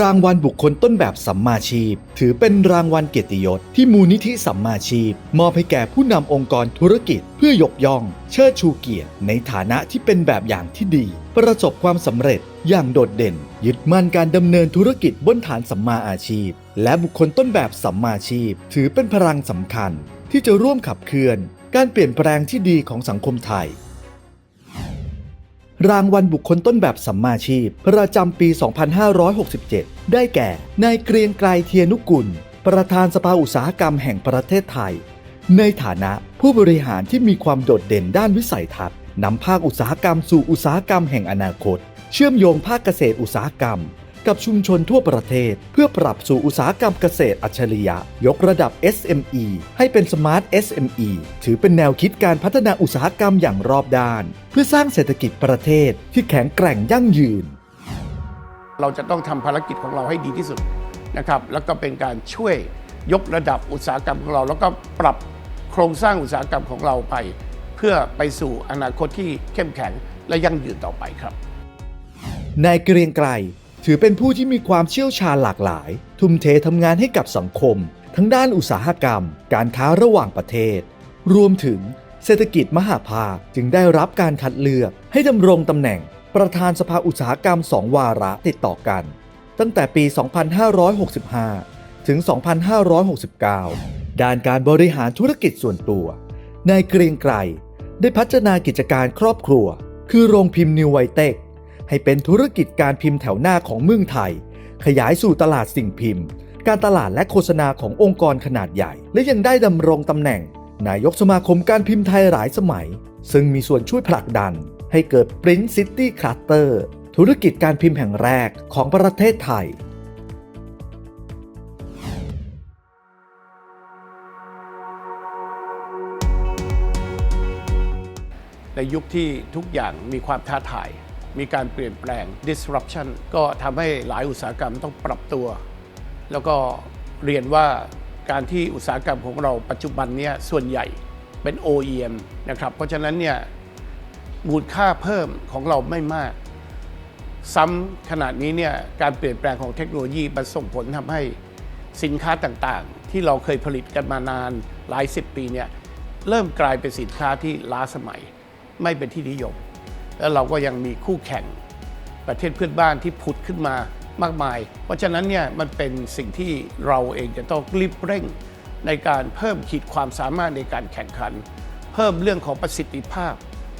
รางวัลบุคคลต้นแบบสัมมาชีพ ถือเป็นรางวัลเกียรติยศที่มูลนิธิสัมมาชีพ มอบให้แก่ผู้นำองค์กรธุรกิจ เพื่อยกย่อง เชิดชูเกียรติ ในฐานะที่เป็นแบบอย่างที่ดี ประสบความสำเร็จอย่างโดดเด่น ยึดมั่นการดำเนินธุรกิจบนฐานสัมมาอาชีพ และบุคคลต้นแบบสัมมาชีพ ถือเป็นพลังสำคัญ ที่จะร่วมขับเคลื่อน การเปลี่ยนแปลงที่ดีของสังคมไทย รางวัลบุคคลต้นแบบสัมมาชีพ ประจำปี 2567 ได้แก่ นายเกรียงไกรเทียนุกุล ประธานสภาอุตสาหกรรมแห่งประเทศไทย ในฐานะผู้บริหารที่มีความโดดเด่นด้านวิสัยทัศน์นำภาคอุตสาหกรรมสู่อุตสาหกรรมแห่งอนาคต เชื่อมโยงภาคเกษตรอุตสาหกรรม กับชุมชนทั่วประเทศ เพื่อปรับสู่อุตสาหกรรมเกษตรอัจฉริยะ ยกระดับ SME ให้เป็น Smart SME ถือเป็นแนวคิดการพัฒนาอุตสาหกรรมอย่างรอบด้าน เพื่อสร้างเศรษฐกิจประเทศที่แข็งแกร่งยั่งยืน เราจะต้องทำภารกิจของเราให้ดีที่สุดนะครับแล้วก็เป็นการช่วยยกระดับอุตสาหกรรมของเรา แล้วก็ปรับโครงสร้างอุตสาหกรรมของเราไป เพื่อไปสู่อนาคตที่เข้มแข็งและยั่งยืนต่อไปครับนายเกรียงไกร ถือเป็นผู้ที่มีความเชี่ยวชาญหลากหลาย ทุ่มเททำงานให้กับสังคม ทั้งด้านอุตสาหกรรม การค้าระหว่างประเทศ รวมถึงเศรษฐกิจมหาภาคจึงได้รับการคัดเลือกให้ดำรงตำแหน่ง ประธานสภาอุตสาหกรรมสองวาระติดต่อกัน ตั้งแต่ปี 2565 ถึง 2569 ด้านการบริหารธุรกิจส่วนตัวนายเกรียงไกรได้พัฒนากิจการครอบครัว คือโรงพิมพ์นิวไวเต็ก ให้เป็นธุรกิจการพิมพ์แถวหน้าของเมืองไทย ขยายสู่ตลาดสิ่งพิมพ์ การตลาดและโฆษณาขององค์กรขนาดใหญ่ และยังได้ดำรงตำแหน่ง นายกสมาคมการพิมพ์ไทยหลายสมัย ซึ่งมีส่วนช่วยผลักดัน ให้เกิด Print City Cluster ธุรกิจการพิมพ์แห่งแรกของประเทศไทยในยุคที่ทุกอย่างมีความท้าทาย มีการเปลี่ยนแปลง disruption ก็ทำให้หลายอุตสาหกรรมต้องปรับตัว แล้วก็เรียนว่าการที่อุตสาหกรรมของเราปัจจุบันเนี้ยส่วนใหญ่เป็น OEM นะครับ เพราะฉะนั้นเนี่ยมูลค่าเพิ่มของเราไม่มาก ซ้ำขนาดนี้เนี่ยการเปลี่ยนแปลงของเทคโนโลยีมันส่งผลทำให้สินค้าต่างๆ ที่เราเคยผลิตกันมานานหลายสิบปีเนี่ยเริ่มกลายเป็นสินค้าที่ล้าสมัยไม่เป็นที่นิยม แล้วเราก็ยังมีคู่แข่งประเทศเพื่อนบ้านที่ผุดขึ้นมามากมาย เพราะฉะนั้นเนี่ยมันเป็นสิ่งที่เราเองจะต้องรีบเร่ง ในการเพิ่มขีดความสามารถในการแข่งขัน เพิ่มเรื่องของประสิทธิภาพ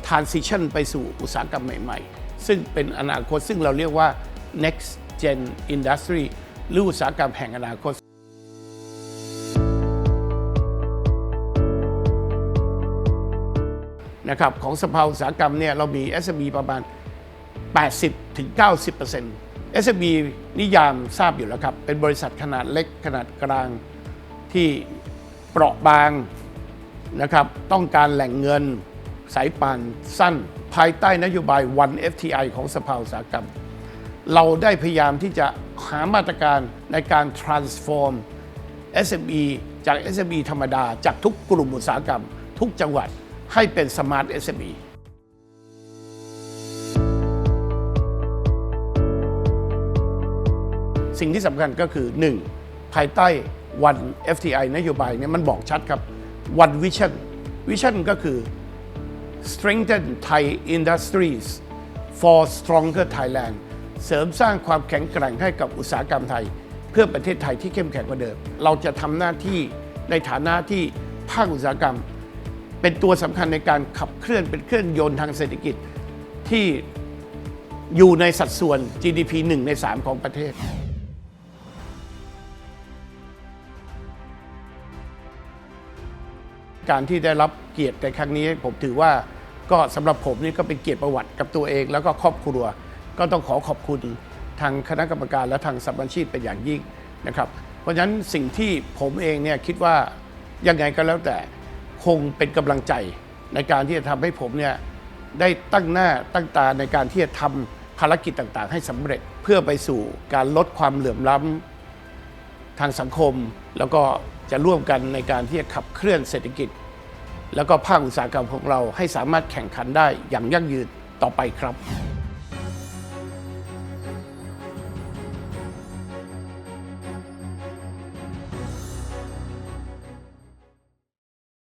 transition ไปสู่อุตสาหกรรมใหม่ ๆ ซึ่งเป็นอนาคตซึ่งเราเรียกว่า next gen industry หรืออุตสาหกรรมแห่งอนาคต นะครับของสภาอุตสาหกรรมเนี่ยเรามี SME ประมาณ80ถึง 90% SME นิยามทราบอยู่แล้วครับ เป็นบริษัทขนาดเล็กขนาดกลางที่เปราะบางนะครับต้องการแหล่งเงินสายป่านสั้น ภายใต้นโยบาย One FTI ของสภาอุตสาหกรรม เราได้พยายามที่จะหามาตรการในการ transform SME จาก SME ธรรมดา จากทุกกลุ่มอุตสาหกรรม ทุกจังหวัด ให้เป็น Smart SME สิ่งที่สำคัญก็คือ 1. ภายใต้ One FTI นโยบายเนี่ยมันบอกชัดครับ One Vision Vision ก็คือ strengthen Thai industries for stronger Thailand เสริมสร้างความแข็งแกร่งให้กับอุตสาหกรรมไทย เพื่อประเทศไทยที่เข้มแข็งกว่าเดิม เราจะทำหน้าที่ในฐานะที่ภาคอุตสาหกรรม เป็นตัวสำคัญในการขับเคลื่อนเป็นเครื่องยนต์ทางเศรษฐกิจที่อยู่ในสัดส่วน GDP 1 ใน 3 ของประเทศ การที่ได้รับเกียรติในครั้งนี้ผมถือว่าก็สำหรับผมนี่ก็เป็นเกียรติประวัติกับตัวเอง แล้วก็ครอบครัว ก็ต้องขอขอบคุณทางคณะกรรมการและทางสัมบัญชีพเป็นอย่างยิ่งนะครับ เพราะฉะนั้นสิ่งที่ผมเองเนี่ยคิดว่ายังไงก็แล้วแต่ คงเป็นกำลังใจในการที่จะทำให้ผมเนี่ยได้ตั้งหน้าตั้งตาในการที่จะทำภารกิจต่างๆ ให้สำเร็จเพื่อไปสู่การลดความเหลื่อมล้ำทางสังคม แล้วก็จะร่วมกันในการที่จะขับเคลื่อนเศรษฐกิจ แล้วก็ภาคอุตสาหกรรมของเราให้สามารถแข่งขันได้อย่างยั่งยืนต่อไปครับ